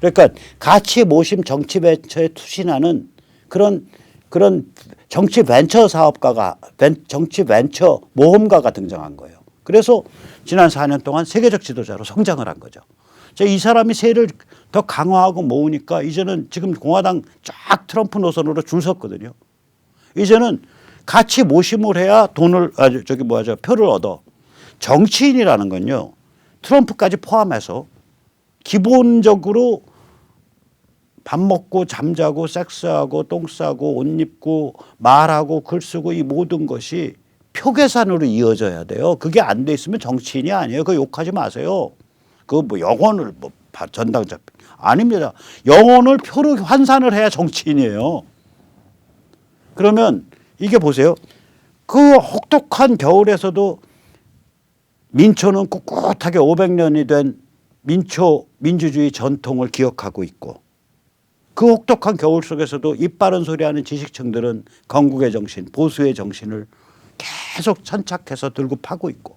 그러니까 가치 모심 정치 벤처에 투신하는 그런 그런 정치 벤처 사업가가 벤- 정치 벤처 모험가가 등장한 거예요. 그래서 지난 4년 동안 세계적 지도자로 성장을 한 거죠. 자, 이 사람이 세를 더 강화하고 모으니까 이제는 지금 공화당 쫙 트럼프 노선으로 줄 섰거든요. 이제는 같이 모심을 해야 돈을 아 저기 뭐야 표를 얻어. 정치인이라는 건요. 트럼프까지 포함해서 기본적으로 밥 먹고 잠자고 섹스하고 똥 싸고 옷 입고 말하고 글 쓰고 이 모든 것이 표 계산으로 이어져야 돼요. 그게 안 돼 있으면 정치인이 아니에요. 그 욕하지 마세요. 그 뭐 영혼을 뭐 바- 전당자 아닙니다. 영혼을 표로 환산을 해야 정치인이에요. 그러면 이게 보세요. 그 혹독한 겨울에서도 민초는 꿋꿋하게 500년이 된 민초 민주주의 전통을 기억하고 있고 그 혹독한 겨울 속에서도 입 바른 소리하는 지식층들은 건국의 정신, 보수의 정신을 계속 천착해서 들고 파고 있고.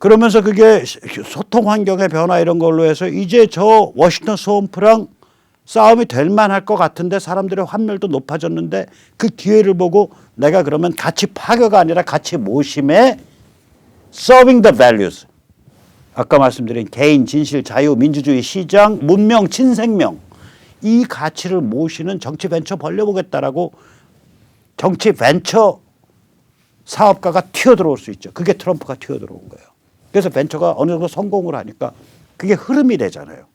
그러면서 그게 소통 환경의 변화 이런 걸로 해서 이제 저 워싱턴 소음프랑 싸움이 될 만할 것 같은데 사람들의 환멸도 높아졌는데 그 기회를 보고 내가 그러면 같이 파괴가 아니라 같이 모심에 serving the values. 아까 말씀드린 개인 진실 자유 민주주의 시장 문명 친생명 이 가치를 모시는 정치 벤처 벌려보겠다라고 정치 벤처 사업가가 튀어들어올 수 있죠. 그게 트럼프가 튀어들어온 거예요. 그래서 벤처가 어느 정도 성공을 하니까 그게 흐름이 되잖아요.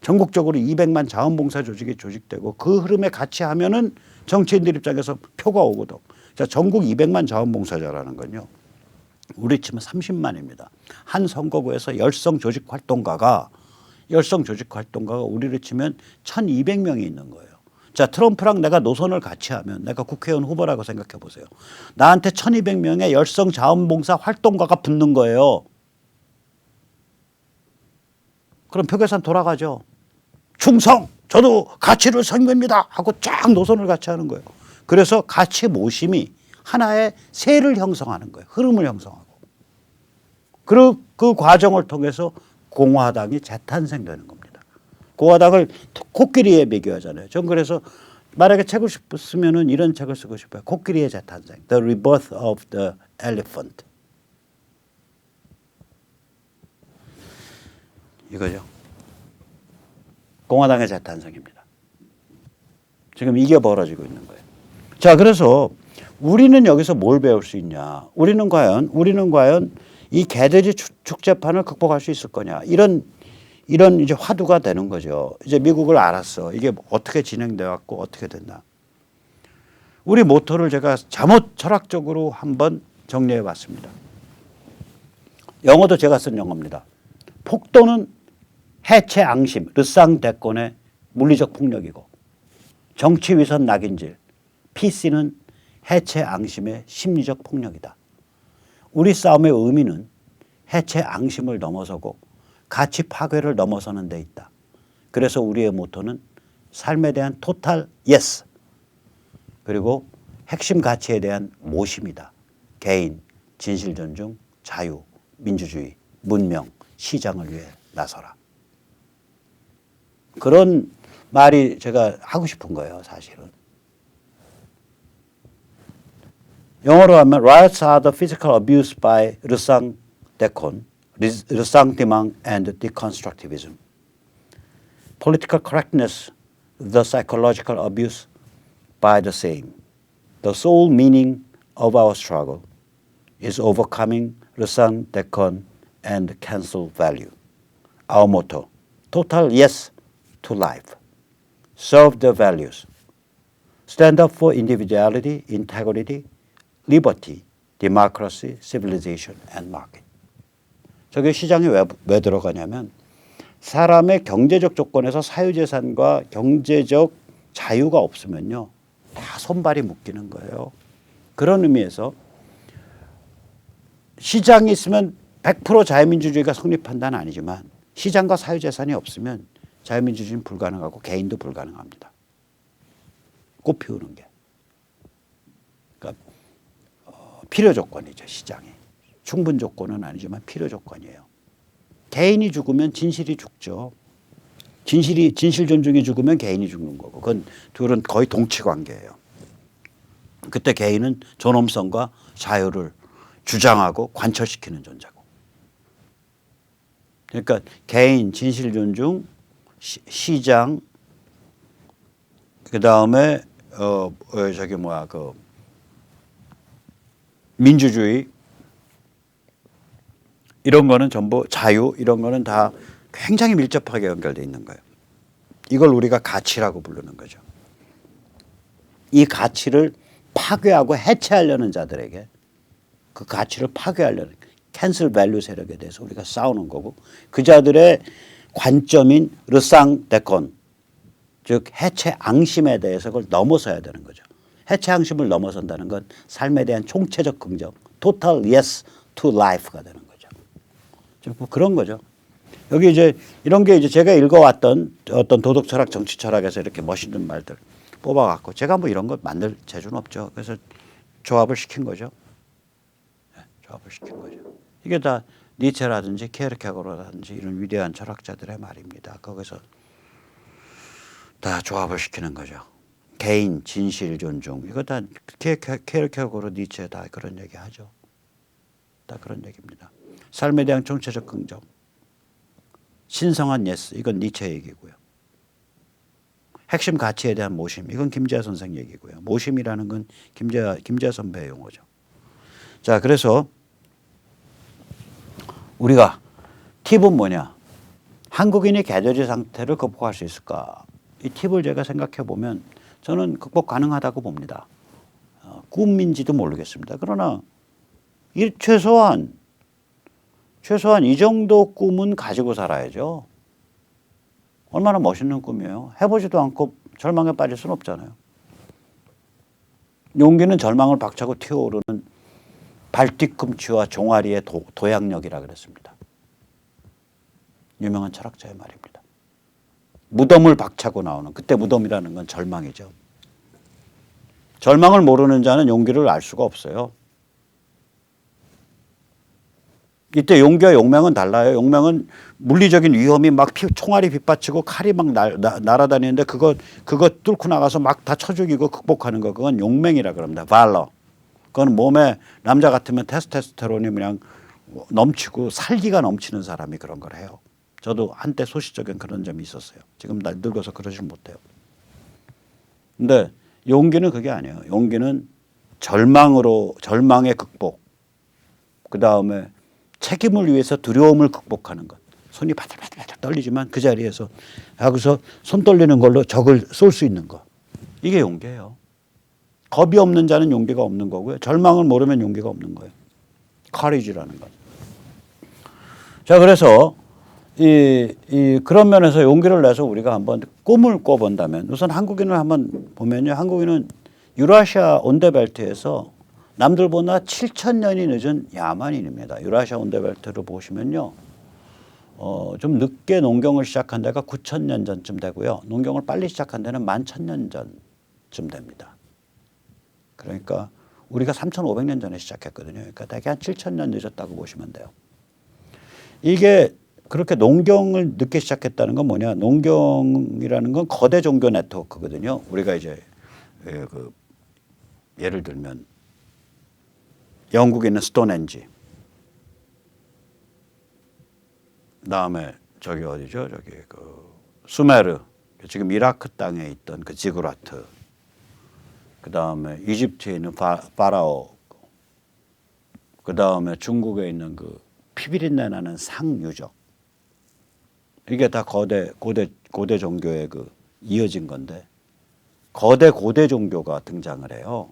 전국적으로 200만 자원봉사 조직이 조직되고 그 흐름에 같이 하면은 정치인들 입장에서 표가 오거든. 자, 전국 200만 자원봉사자라는 건요. 우리 치면 30만입니다. 한 선거구에서 열성 조직 활동가가 열성 조직 활동가가 우리를 치면 1,200명이 있는 거예요. 자, 트럼프랑 내가 노선을 같이 하면 내가 국회의원 후보라고 생각해 보세요. 나한테 1,200명의 열성 자원봉사 활동가가 붙는 거예요. 그럼 표계산 돌아가죠. 충성! 저도 가치를 선배입니다! 하고 쫙 노선을 같이 하는 거예요. 그래서 가치 모심이 하나의 세를 형성하는 거예요. 흐름을 형성하고. 그리고 그 과정을 통해서 공화당이 재탄생되는 겁니다. 공화당을 코끼리에 비교하잖아요. 전 그래서 만약에 책을 쓰면은 이런 책을 쓰고 싶어요. 코끼리의 재탄생. The Rebirth of the Elephant. 이거죠. 공화당의 재탄생입니다. 지금 이게 벌어지고 있는 거예요. 자, 그래서 우리는 여기서 뭘 배울 수 있냐? 우리는 과연 우리는 과연 이 개돼지 축- 축제판을 극복할 수 있을 거냐? 이런 이런 이제 화두가 되는 거죠. 이제 미국을 알았어. 이게 어떻게 진행돼 왔고 어떻게 됐나? 우리 모토를 제가 잠옷 철학적으로 한번 정리해 봤습니다. 영어도 제가 쓴 영어입니다. 폭도는 해체 앙심, 르상 대권의 물리적 폭력이고 정치 위선 낙인질, PC는 해체 앙심의 심리적 폭력이다. 우리 싸움의 의미는 해체 앙심을 넘어서고 가치 파괴를 넘어서는 데 있다. 그래서 우리의 모토는 삶에 대한 토탈 예스 그리고 핵심 가치에 대한 모심이다. 개인, 진실 존중, 자유, 민주주의, 문명, 시장을 위해 나서라. 그런 말이 제가 하고 싶은 거예요, 사실은. 영어로 하면 riots are the physical abuse by 르상 데콘, 르상 디망 and deconstructivism. Political correctness, the psychological abuse by the same. The sole meaning of our struggle is overcoming 르상 데콘 and cancel value. Our motto, total yes to life. Serve the values. Stand up for individuality, integrity, liberty, democracy, civilization, and market. 저게 시장에 왜, 왜 들어가냐면 사람의 경제적 조건에서 사유재산과 경제적 자유가 없으면요. 다 손발이 묶이는 거예요. 그런 의미에서 시장이 있으면 100% 자유민주주의가 성립한다는 아니지만 시장과 사유재산이 없으면 자유민주주의는 불가능하고 개인도 불가능합니다. 꽃 피우는 게. 그러니까 어, 필요 조건이죠 시장이. 충분 조건은 아니지만 필요 조건이에요. 개인이 죽으면 진실이 죽죠. 진실이 진실 존중이 죽으면 개인이 죽는 거고 그건 둘은 거의 동치 관계예요. 그때 개인은 존엄성과 자유를 주장하고 관철시키는 존재고. 그러니까 개인 진실 존중 시, 시장 그 다음에 어, 어 저기 뭐야 그 민주주의 이런 거는 전부 자유 이런 거는 다 굉장히 밀접하게 연결돼 있는 거예요. 이걸 우리가 가치라고 부르는 거죠. 이 가치를 파괴하고 해체하려는 자들에게 그 가치를 파괴하려는 캔슬 밸류 세력에 대해서 우리가 싸우는 거고 그 자들의 관점인 르상 데콘 즉 해체 앙심에 대해서 그걸 넘어서야 되는 거죠. 해체 앙심을 넘어선다는 건 삶에 대한 총체적 긍정, total yes to life가 되는 거죠. 뭐 그런 거죠. 여기 이제 이런 게 이제 제가 읽어왔던 어떤 도덕 철학, 정치 철학에서 이렇게 멋있는 말들 뽑아갖고 제가 뭐 이런 거 만들 재주는 없죠. 그래서 조합을 시킨 거죠. 네, 조합을 시킨 거죠. 이게 다 니체라든지 케르케고르라든지 이런 위대한 철학자들의 말입니다. 거기서 다 조합을 시키는 거죠. 개인 진실 존중 이거 다 케르케고르 니체 다 그런 얘기 하죠. 다 그런 얘기입니다. 삶에 대한 총체적 긍정. 신성한 예스 이건 니체 얘기고요. 핵심 가치에 대한 모심 이건 김재하 선생 얘기고요. 모심이라는 건 김재하 김재하 선배의 용어죠. 자 그래서 우리가 팁은 뭐냐? 한국인이 개저지 상태를 극복할 수 있을까? 이 팁을 제가 생각해 보면 저는 극복 가능하다고 봅니다. 어, 꿈인지도 모르겠습니다. 그러나 이 최소한 최소한 이 정도 꿈은 가지고 살아야죠. 얼마나 멋있는 꿈이에요. 해보지도 않고 절망에 빠질 수는 없잖아요. 용기는 절망을 박차고 튀어오르는 발뒤꿈치와 종아리의 도, 도약력이라 그랬습니다. 유명한 철학자의 말입니다. 무덤을 박차고 나오는 그때 무덤이라는 건 절망이죠. 절망을 모르는 자는 용기를 알 수가 없어요. 이때 용기와 용맹은 달라요. 용맹은 물리적인 위험이 막 피, 총알이 빗받치고 칼이 막 날, 나, 날아다니는데 그거 그거 뚫고 나가서 막 다 쳐 죽이고 극복하는 거 그건 용맹이라 그럽니다. 발러. 그건 몸에 남자 같으면 테스테스테론이 그냥 넘치고 살기가 넘치는 사람이 그런 걸 해요. 저도 한때 소시적인 그런 점이 있었어요. 지금 날 늙어서 그러질 못해요. 근데 용기는 그게 아니에요. 용기는 절망으로 절망의 극복. 그 다음에 책임을 위해서 두려움을 극복하는 것. 손이 바들바들바들 떨리지만 그 자리에서 여기서 손 떨리는 걸로 적을 쏠 수 있는 것. 이게 용기예요. 겁이 없는 자는 용기가 없는 거고요. 절망을 모르면 용기가 없는 거예요. 커리지라는 것. 자, 그래서 이, 이 그런 면에서 용기를 내서 우리가 한번 꿈을 꿔본다면 우선 한국인을 한번 보면요. 한국인은 유라시아 온데벨트에서 남들보다 7천 년이 늦은 야만인입니다. 유라시아 온데벨트를 보시면요. 어, 좀 늦게 농경을 시작한 데가 9천 년 전쯤 되고요. 농경을 빨리 시작한 데는 1만 천년 전쯤 됩니다. 그러니까 우리가 3,500년 전에 시작했거든요. 그러니까 대개 한 7,000년 늦었다고 보시면 돼요. 이게 그렇게 농경을 늦게 시작했다는 건 뭐냐? 농경이라는 건 거대 종교 네트워크거든요. 우리가 이제 예, 그 예를 들면 영국에 있는 스톤헨지, 그다음에 저기 어디죠? 저기 그 수메르, 지금 이라크 땅에 있던 그 지구라트, 그 다음에 이집트에 있는 파, 파라오, 그 다음에 중국에 있는 그 피비린내 나는 상유적. 이게 다 거대 고대 고대 종교의 그 이어진 건데 거대 고대 종교가 등장을 해요.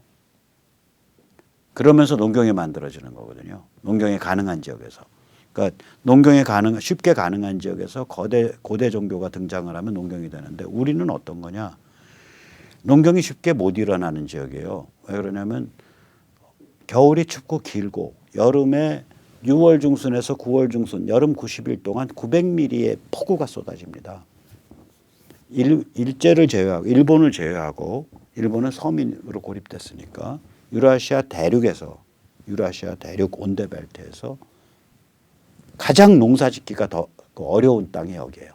그러면서 농경이 만들어지는 거거든요. 농경이 가능한 지역에서. 그러니까 농경이 가능 쉽게 가능한 지역에서 거대 고대 종교가 등장을 하면 농경이 되는데 우리는 어떤 거냐? 농경이 쉽게 못 일어나는 지역이에요. 왜 그러냐면 겨울이 춥고 길고 여름에 6월 중순에서 9월 중순 여름 90일 동안 900mm의 폭우가 쏟아집니다. 일, 일제를 제외하고 일본을 제외하고 일본은 서민으로 고립됐으니까 유라시아 대륙에서 유라시아 대륙 온데벨트에서 가장 농사 짓기가 더 어려운 땅이 여기예요.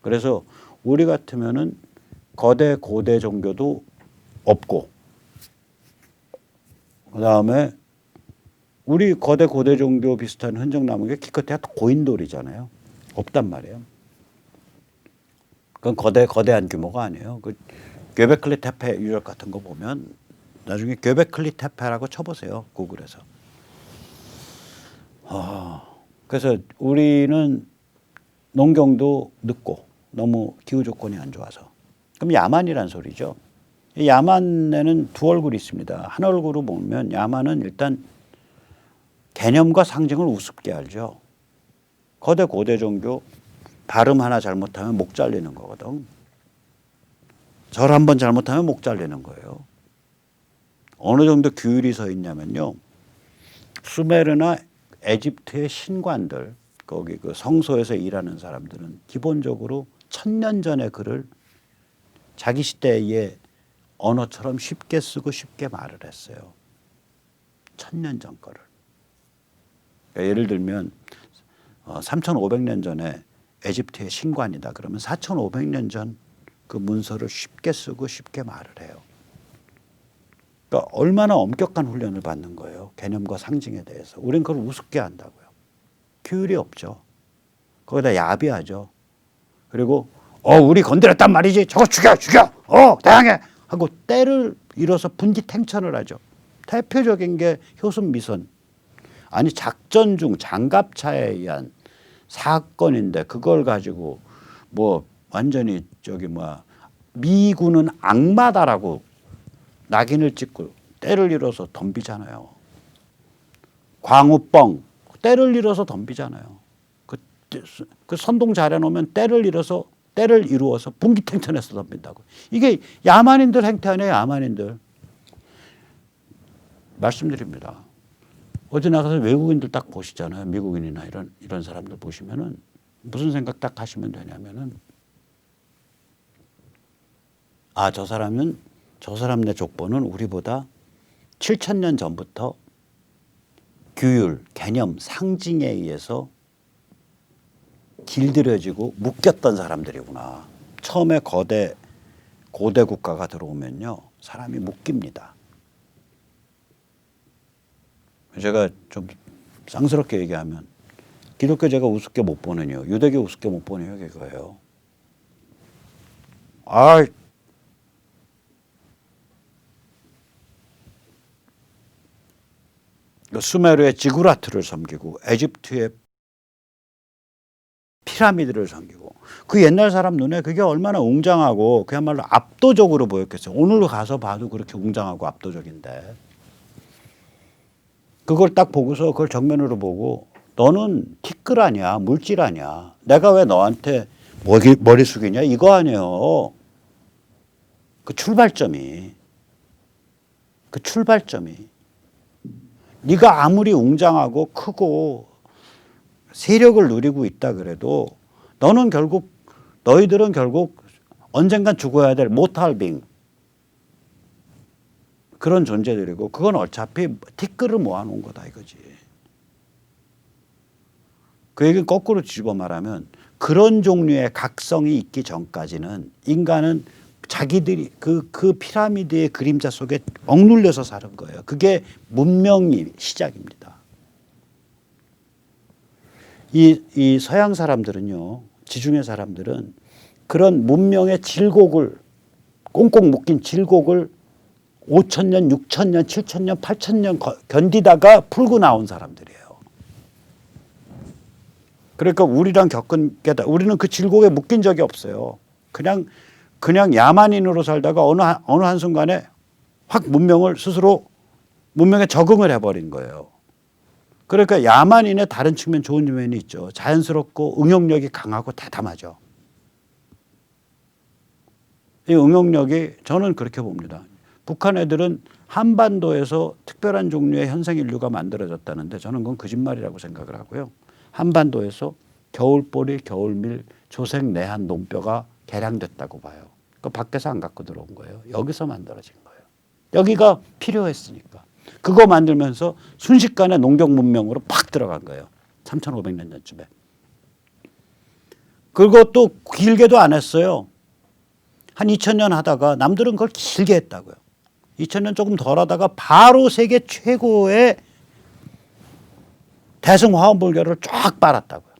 그래서 우리 같으면은 거대 고대 종교도 없고 그다음에 우리 거대 고대 종교 비슷한 흔적 남은 게 기껏해야 고인돌이잖아요. 없단 말이에요. 그건 거대 거대한 규모가 아니에요. 그 göbekl리 테페 유적 같은 거 보면 나중에 göbekl리 테페라고 쳐보세요 구글에서. 아, 그래서 우리는 농경도 늦고 너무 기후 조건이 안 좋아서 그럼 야만이란 소리죠. 이 야만에는 두 얼굴이 있습니다. 한 얼굴로 보면 야만은 일단 개념과 상징을 우습게 알죠. 거대 고대 종교 발음 하나 잘못하면 목 잘리는 거거든. 절 한 번 잘못하면 목 잘리는 거예요. 어느 정도 규율이 서 있냐면요. 수메르나 에집트의 신관들 거기 그 성소에서 일하는 사람들은 기본적으로 천년 전의 글을 자기 시대의 언어처럼 쉽게 쓰고 쉽게 말을 했어요. 천년 전 거를. 그러니까 예를 들면 어, 3,500년 전에 에집트의 신관이다. 그러면 4,500년 전 그 문서를 쉽게 쓰고 쉽게 말을 해요. 그러니까 얼마나 엄격한 훈련을 받는 거예요. 개념과 상징에 대해서. 우린 그걸 우습게 한다고요. 규율이 없죠. 거기다 야비하죠. 그리고 어 우리 건드렸단 말이지. 저거 죽여 죽여. 어 다양해 하고 때를 잃어서 분기탱천을 하죠. 대표적인 게 효순 미선. 아니 작전 중 장갑차에 의한 사건인데 그걸 가지고 뭐 완전히 저기 뭐 미군은 악마다라고 낙인을 찍고 때를 잃어서 덤비잖아요. 광우뻥 때를 잃어서 덤비잖아요. 그, 그 선동 잘해놓으면 때를 잃어서 때를 이루어서 분기탱천해서 덤빈다고. 이게 야만인들 행태 아니에요. 야만인들. 말씀드립니다. 어디 나가서 외국인들 딱 보시잖아요. 미국인이나 이런 이런 사람들 보시면은 무슨 생각 딱 하시면 되냐면은 아 저 사람은 저 사람 네 족보는 우리보다 7천 년 전부터 규율, 개념, 상징에 의해서 길들여지고 묶였던 사람들이구나. 처음에 거대 고대 국가가 들어오면요 사람이 묶입니다. 제가 좀 쌍스럽게 얘기하면 기독교 제가 우습게 못 보는 이유, 유대교 우습게 못 보는 이유가 이거예요. 아, 수메르의 지구라트를 섬기고 에집트의 피라미드를 섬기고 그 옛날 사람 눈에 그게 얼마나 웅장하고 그야말로 압도적으로 보였겠어요. 오늘 가서 봐도 그렇게 웅장하고 압도적인데 그걸 딱 보고서 그걸 정면으로 보고 너는 티끌 아니야 물질 아니야 내가 왜 너한테 머리, 머리 숙이냐? 이거 아니에요. 그 출발점이. 그 출발점이. 네가 아무리 웅장하고 크고 세력을 누리고 있다 그래도 너는 결국 너희들은 결국 언젠간 죽어야 될 모탈빙 그런 존재들이고 그건 어차피 티끌을 모아놓은 거다 이거지. 그 얘기는 거꾸로 뒤집어 말하면 그런 종류의 각성이 있기 전까지는 인간은 자기들이 그, 그 피라미드의 그림자 속에 억눌려서 사는 거예요. 그게 문명이 시작입니다. 이, 이 서양 사람들은요, 지중해 사람들은 그런 문명의 질곡을 꽁꽁 묶인 질곡을 5천 년, 6천 년, 7천 년, 8천 년 견디다가 풀고 나온 사람들이에요. 그러니까 우리랑 겪은 게다 우리는 그 질곡에 묶인 적이 없어요. 그냥 그냥 야만인으로 살다가 어느 한, 어느 한 순간에 확 문명을 스스로 문명에 적응을 해버린 거예요. 그러니까 야만인의 다른 측면 좋은 면이 있죠. 자연스럽고 응용력이 강하고 대담하죠. 이 응용력이 저는 그렇게 봅니다. 북한 애들은 한반도에서 특별한 종류의 현생 인류가 만들어졌다는데 저는 그건 거짓말이라고 생각을 하고요. 한반도에서 겨울보리, 겨울밀, 조색, 내한, 논뼈가 개량됐다고 봐요. 그 밖에서 안 갖고 들어온 거예요. 여기서 만들어진 거예요. 여기가 필요했으니까. 그거 만들면서 순식간에 농경 문명으로 팍 들어간 거예요. 3,500년 전쯤에. 그것도 길게도 안 했어요. 한 2000년 하다가 남들은 그걸 길게 했다고요. 2000년 조금 덜 하다가 바로 세계 최고의 대승 화원불교를 쫙 빨았다고요.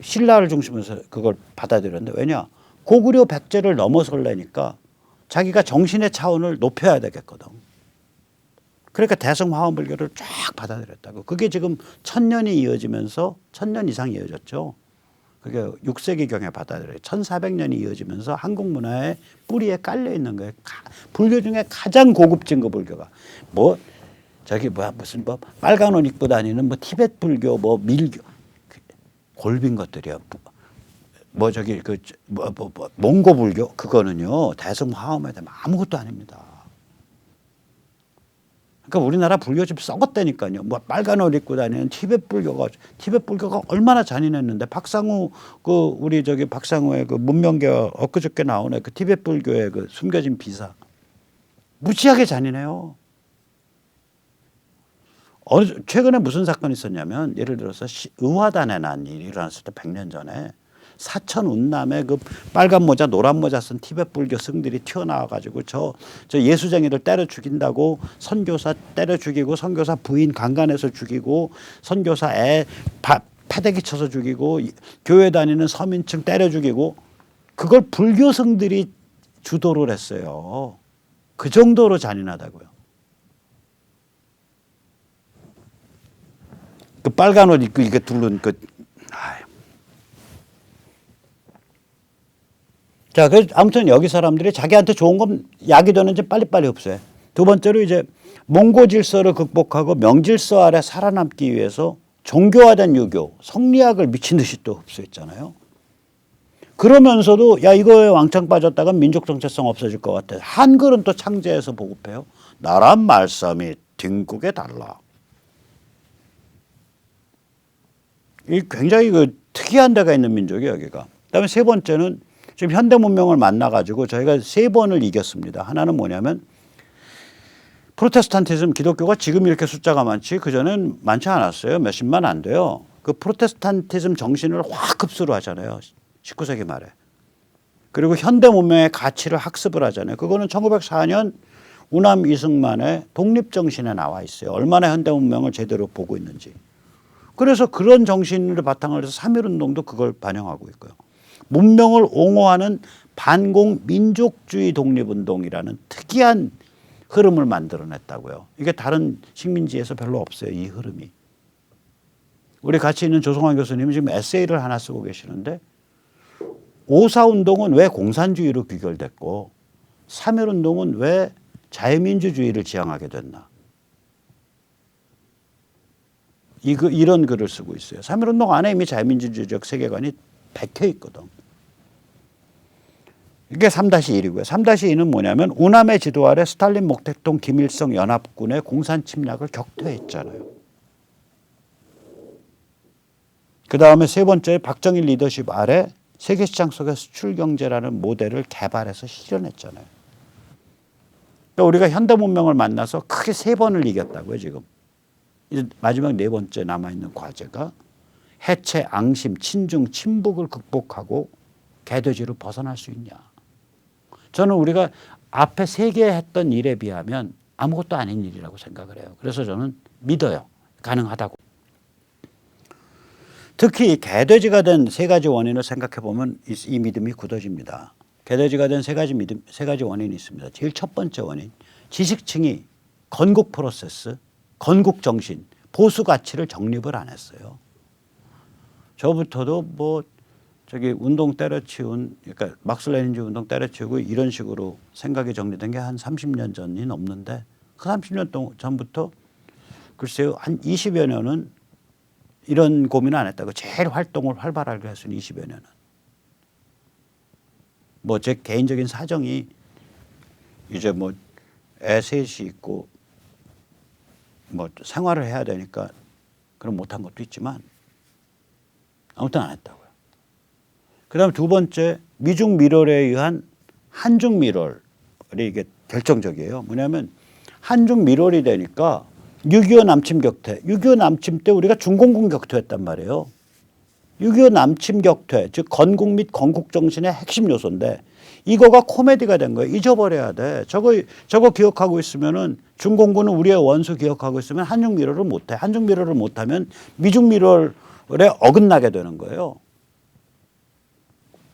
신라를 중심으로 그걸 받아들였는데 왜냐? 고구려 백제를 넘어설래니까 자기가 정신의 차원을 높여야 되겠거든. 그러니까 대승 화원불교를 쫙 받아들였다고. 그게 지금 천 년이 이어지면서 천 년 이상 이어졌죠. 그게 6세기 경에 받아들여요. 1400년이 이어지면서 한국 문화의 뿌리에 깔려 있는 거예요. 가- 불교 중에 가장 고급진 거 불교가. 뭐 저기 뭐야 무슨 뭐 빨간 옷 입고 다니는 뭐 티베트 불교 뭐 밀교 그 골빈 것들이야. 뭐, 뭐 저기 그뭐 뭐, 뭐, 몽고 불교 그거는요 대승 화엄에 대한 아무것도 아닙니다. 그러니까 우리나라 불교 집 썩었다니까요. 뭐 빨간 옷 입고 다니는 티베트 불교가 티베트 불교가 얼마나 잔인했는데 박상우 그 우리 저기 박상우의 그 문명계 엊그저께 나오네 그 티베트 불교의 그 숨겨진 비사 무지하게 잔인해요. 어느 최근에 무슨 사건이 있었냐면 예를 들어서 시- 의화단에 난 일이 일어났을 때 100년 전에 사천 운남에 그 빨간 모자 노란 모자 쓴 티베트 불교 승들이 튀어나와 가지고 저, 저 예수쟁이를 때려 죽인다고 선교사 때려 죽이고 선교사 부인 강간해서 죽이고 선교사 애 바, 패대기 쳐서 죽이고 이- 교회 다니는 서민층 때려 죽이고 그걸 불교 승들이 주도를 했어요. 그 정도로 잔인하다고요. 그 빨간 옷 입고 이렇게 둘른 그 아유. 자, 그 아무튼 여기 사람들이 자기한테 좋은 건 약이 되는지 빨리빨리 없어요. 두 번째로 이제 몽고 질서를 극복하고 명질서 아래 살아남기 위해서 종교화된 유교, 성리학을 미친 듯이 또 흡수했잖아요. 그러면서도 야 이거에 왕창 빠졌다간 민족 정체성 없어질 것 같아. 한글은 또 창제해서 보급해요. 나란 말씀이 딩국에 달라. 이 굉장히 그 특이한 데가 있는 민족이에요, 여기가. 그다음에 세 번째는 지금 현대 문명을 만나 가지고 저희가 세 번을 이겼습니다. 하나는 뭐냐면 프로테스탄티즘 기독교가 지금 이렇게 숫자가 많지 그전엔 많지 않았어요. 몇십만 안 돼요. 그 프로테스탄티즘 정신을 확 흡수를 하잖아요. 19세기 말에. 그리고 현대 문명의 가치를 학습을 하잖아요. 그거는 1904년 우남 이승만의 독립정신에 나와 있어요. 얼마나 현대 문명을 제대로 보고 있는지. 그래서 그런 정신을 바탕으로 해서 3.1운동도 그걸 반영하고 있고요. 문명을 옹호하는 반공 민족주의 독립운동이라는 특이한 흐름을 만들어냈다고요. 이게 다른 식민지에서 별로 없어요. 이 흐름이. 우리 같이 있는 조성환 교수님이 지금 에세이를 하나 쓰고 계시는데 오사운동은 왜 공산주의로 귀결됐고 3.1운동은 왜 자유민주주의를 지향하게 됐나. 이, 그, 이런 글을 쓰고 있어요. 3.1운동 안에 이미 자유민주주의적 세계관이 박혀 있거든. 이게 3-1이고요. 3-2는 뭐냐면 우남의 지도 아래 스탈린, 목택동, 김일성 연합군의 공산 침략을 격퇴했잖아요. 그 다음에 세 번째 박정희 리더십 아래 세계 시장 속의 수출 경제라는 모델을 개발해서 실현했잖아요. 그러니까 우리가 현대 문명을 만나서 크게 세 번을 이겼다고요 지금. 이제 마지막 네 번째 남아 있는 과제가 해체, 앙심, 친중, 친북을 극복하고 개돼지로 벗어날 수 있냐. 저는 우리가 앞에 세 개 했던 일에 비하면 아무것도 아닌 일이라고 생각을 해요. 그래서 저는 믿어요. 가능하다고. 특히 개돼지가 된 세 가지 원인을 생각해 보면 이, 이 믿음이 굳어집니다. 개돼지가 된 세 가지 믿음, 세 가지 원인이 있습니다. 제일 첫 번째 원인, 지식층이 건국 프로세스, 건국 정신, 보수 가치를 정립을 안 했어요. 저부터도 뭐 저기 운동 때려치운 그러니까 막슬레닌주 운동 때려치우고 이런 식으로 생각이 정리된 게 한 30년 전이 넘는데 그 30년 동 전부터 글쎄요 한 20여 년은 이런 고민을 안 했다고 제일 활동을 활발하게 했으니 20여 년은 뭐 제 개인적인 사정이 이제 뭐 애 셋이 있고 뭐 생활을 해야 되니까 그럼 못한 것도 있지만 아무튼 안 했다고요. 그다음 두 번째 미중 밀월에 의한 한중 밀월이 이게 결정적이에요. 뭐냐면 한중 밀월이 되니까 6.25 남침 격퇴, 6.25 남침 때 우리가 중공군 격퇴했단 말이에요. 6.25 남침 격퇴, 즉 건국 및 건국 정신의 핵심 요소인데 이거가 코미디가 된 거예요. 잊어버려야 돼. 저거 저거 기억하고 있으면은 중공군은 우리의 원수 기억하고 있으면 한중 미러를 못 해. 한중 미러를 못 하면 미중 미러에 어긋나게 되는 거예요.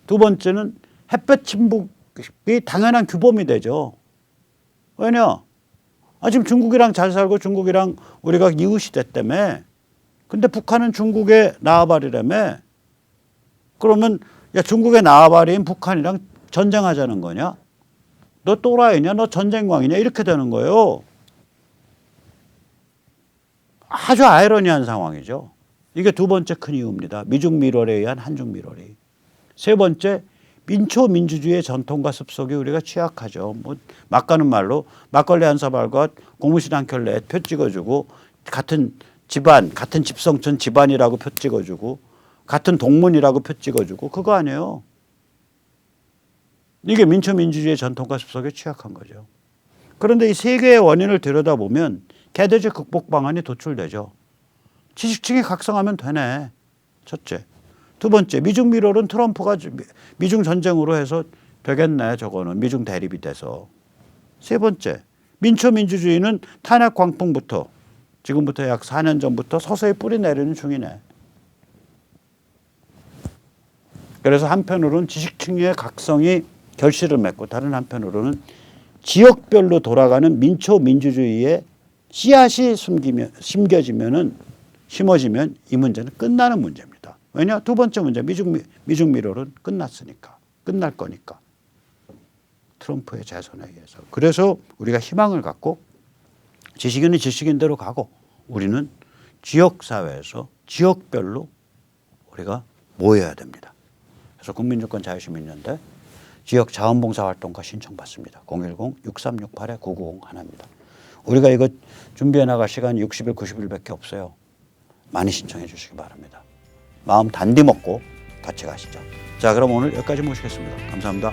두 번째는 햇볕 침묵이 당연한 규범이 되죠. 왜냐? 아, 지금 중국이랑 잘 살고 중국이랑 우리가 이웃이 됐다며. 근데 북한은 중국에 나와버리라며. 그러면 야 중국에 나와버린 북한이랑 전쟁하자는 거냐? 너 또라이냐? 너 전쟁광이냐? 이렇게 되는 거예요. 아주 아이러니한 상황이죠. 이게 두 번째 큰 이유입니다. 미중 밀월에 의한 한중 밀월이. 세 번째 민초 민주주의의 전통과 습속에 우리가 취약하죠. 뭐 막가는 말로 막걸리 한 사발과 고무신 한 켤레 표 찍어주고 같은 집안 같은 집성촌 집안이라고 표 찍어주고 같은 동문이라고 표 찍어주고 그거 아니에요. 이게 민초 민주주의의 전통과 습속에 취약한 거죠. 그런데 이 세 개의 원인을 들여다보면 개대적 극복 방안이 도출되죠. 지식층이 각성하면 되네. 첫째. 두 번째, 미중 미러는 트럼프가 미중 전쟁으로 해서 되겠네. 저거는 미중 대립이 돼서. 세 번째, 민초 민주주의는 탄핵 광풍부터 지금부터 약 4년 전부터 서서히 뿌리 내리는 중이네. 그래서 한편으로는 지식층의 각성이 결실을 맺고 다른 한편으로는 지역별로 돌아가는 민초 민주주의의 씨앗이 숨기면 심겨지면은 심어지면 이 문제는 끝나는 문제입니다. 왜냐 두 번째 문제 미중 미- 미중 미러는 끝났으니까 끝날 거니까 트럼프의 재선에 의해서 그래서 우리가 희망을 갖고 지식인은 지식인대로 가고 우리는 지역 사회에서 지역별로 우리가 모여야 됩니다. 그래서 국민주권 자유시민연대 지역 자원봉사 활동가 신청받습니다. 010-6368-990 하나입니다. 우리가 이거 준비해 나갈 시간이 60일, 90일밖에 없어요. 많이 신청해 주시기 바랍니다. 마음 단디 먹고 같이 가시죠. 자, 그럼 오늘 여기까지 모시겠습니다. 감사합니다.